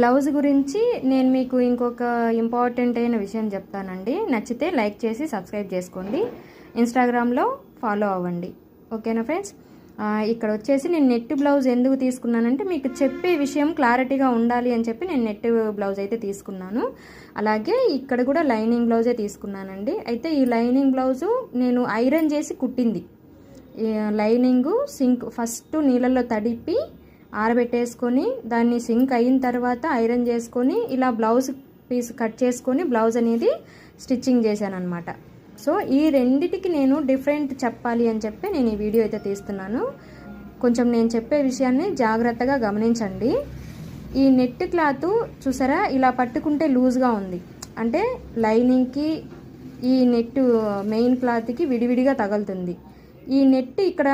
Blouse గురించి నేను మీకు ఇంకొక ఇంపార్టెంట్ అయిన విషయం చెప్తానండి. నచ్చితే లైక్ చేసి సబ్స్క్రైబ్ చేసుకోండి. ఇన్స్టాగ్రామ్లో ఫాలో అవ్వండి. ఓకేనా ఫ్రెండ్స్? ఇక్కడ వచ్చేసి నేను నెట్ బ్లౌజ్ ఎందుకు తీసుకున్నానంటే మీకు చెప్పే విషయం క్లారిటీగా ఉండాలి అని చెప్పి నేను నెట్ బ్లౌజ్ అయితే తీసుకున్నాను. అలాగే ఇక్కడ కూడా లైనింగ్ బ్లౌజే తీసుకున్నానండి. అయితే ఈ లైనింగ్ బ్లౌజు నేను ఐరన్ చేసి కుట్టింది. లైనింగు సింక్ ఫస్ట్ నీళ్ళల్లో తడిపి ఆరబెట్టేసుకొని దాన్ని సింక్ అయిన తర్వాత ఐరన్ చేసుకొని ఇలా బ్లౌజ్ పీస్ కట్ చేసుకొని బ్లౌజ్ అనేది స్టిచ్చింగ్ చేశాను అనమాట సో ఈ రెండిటికి నేను డిఫరెంట్ చెప్పాలి అని చెప్పి నేను ఈ వీడియో అయితే తీస్తున్నాను. కొంచెం నేను చెప్పే విషయాన్ని జాగ్రత్తగా గమనించండి. ఈ నెట్ క్లాత్ చూసారా ఇలా పట్టుకుంటే లూజ్గా ఉంది. అంటే లైనింగ్కి ఈ నెట్ మెయిన్ క్లాత్కి విడివిడిగా తగులుతుంది. ఈ నెట్ ఇక్కడ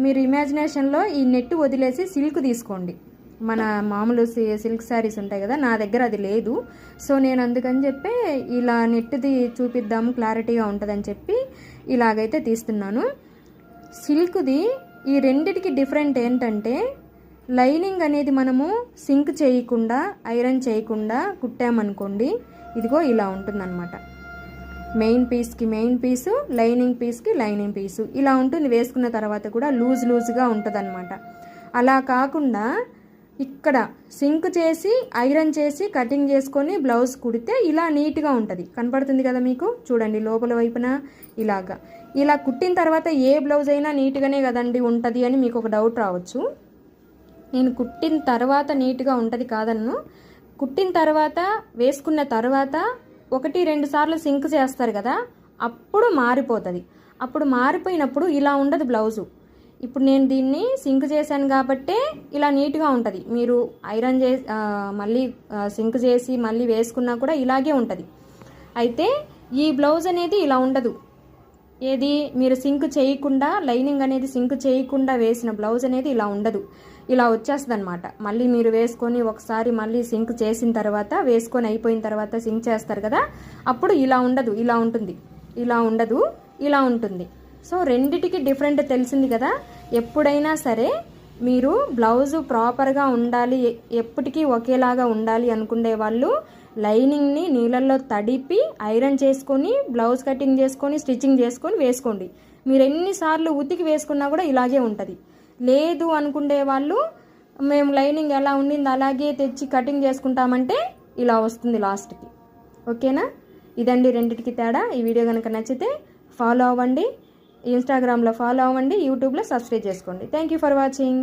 మీరు ఇమాజినేషన్లో ఈ నెట్ వదిలేసి సిల్క్ తీసుకోండి. మన మామూలు సి- సిల్క్ శారీస్ ఉంటాయి కదా నా దగ్గర అది లేదు. సో నేను అందుకని చెప్పి ఇలా నెట్ది చూపిద్దాము క్లారిటీగా ఉంటుందని చెప్పి ఇలాగైతే తీస్తున్నాను. సిల్క్ది ఈ రెండిటికి డిఫరెంట్ ఏంటంటే లైనింగ్ అనేది మనము సింక్ చేయకుండా ఐరన్ చేయకుండా కుట్టామనుకోండి ఇదిగో ఇలా ఉంటుందన్నమాట. మెయిన్ పీస్కి మెయిన్ పీసు లైనింగ్ పీస్కి లైనింగ్ పీసు ఇలా ఉంటుంది వేసుకున్న తర్వాత కూడా లూజ్ లూజ్గా ఉంటుంది అలా కాకుండా ఇక్కడ సింక్ చేసి ఐరన్ చేసి కటింగ్ చేసుకొని బ్లౌజ్ కుడితే ఇలా నీట్గా ఉంటుంది. కనపడుతుంది కదా మీకు? చూడండి లోపల వైపున ఇలాగా. ఇలా కుట్టిన తర్వాత ఏ బ్లౌజ్ అయినా నీట్గానే కదండి ఉంటుంది అని మీకు ఒక డౌట్ రావచ్చు. నేను కుట్టిన తర్వాత నీట్గా ఉంటుంది కాదన్ను. కుట్టిన తర్వాత వేసుకున్న తర్వాత ఒకటి రెండు సార్లు సింక్ చేస్తారు కదా అప్పుడు మారిపోతుంది. అప్పుడు మారిపోయినప్పుడు ఇలా ఉండదు బ్లౌజు. ఇప్పుడు నేను దీన్ని సింక్ చేశాను కాబట్టే ఇలా నీట్గా ఉంటుంది. మీరు ఐరన్ చే మళ్ళీ సింక్ చేసి మళ్ళీ వేసుకున్నా కూడా ఇలాగే ఉంటుంది. అయితే ఈ బ్లౌజ్ అనేది ఇలా ఉండదు. ఏది? మీరు సింక్ చేయకుండా లైనింగ్ అనేది సింక్ చేయకుండా వేసిన బ్లౌజ్ అనేది ఇలా ఉండదు. ఇలా వచ్చేస్తుంది అనమాట మళ్ళీ మీరు వేసుకొని ఒకసారి మళ్ళీ సింక్ చేసిన తర్వాత వేసుకొని అయిపోయిన తర్వాత సింక్ చేస్తారు కదా? అప్పుడు ఇలా ఉండదు. ఇలా ఉంటుంది. ఇలా ఉండదు. ఇలా ఉంటుంది. సో రెండిటికి డిఫరెంట్ తెలిసింది కదా? ఎప్పుడైనా సరే మీరు బ్లౌజ్ ప్రాపర్గా ఉండాలి ఎప్పటికీ ఒకేలాగా ఉండాలి అనుకునే వాళ్ళు లైనింగ్ని నీళ్ళల్లో తడిపి ఐరన్ చేసుకొని బ్లౌజ్ కటింగ్ చేసుకొని స్టిచ్చింగ్ చేసుకొని వేసుకోండి. మీరు ఎన్నిసార్లు ఉతికి వేసుకున్నా కూడా ఇలాగే ఉంటుంది. లేదు అనుకునే వాళ్ళు మేము లైనింగ్ ఎలా ఉండింది అలాగే తెచ్చి కటింగ్ చేసుకుంటామంటే ఇలా వస్తుంది లాస్ట్కి. ఓకేనా? ఇదండి రెండిటికి తేడా. ఈ వీడియో కనుక నచ్చితే ఫాలో అవ్వండి. ఇన్స్టాగ్రామ్లో ఫాలో అవ్వండి యూట్యూబ్లో సబ్స్క్రైబ్ చేసుకోండి. Thank you for watching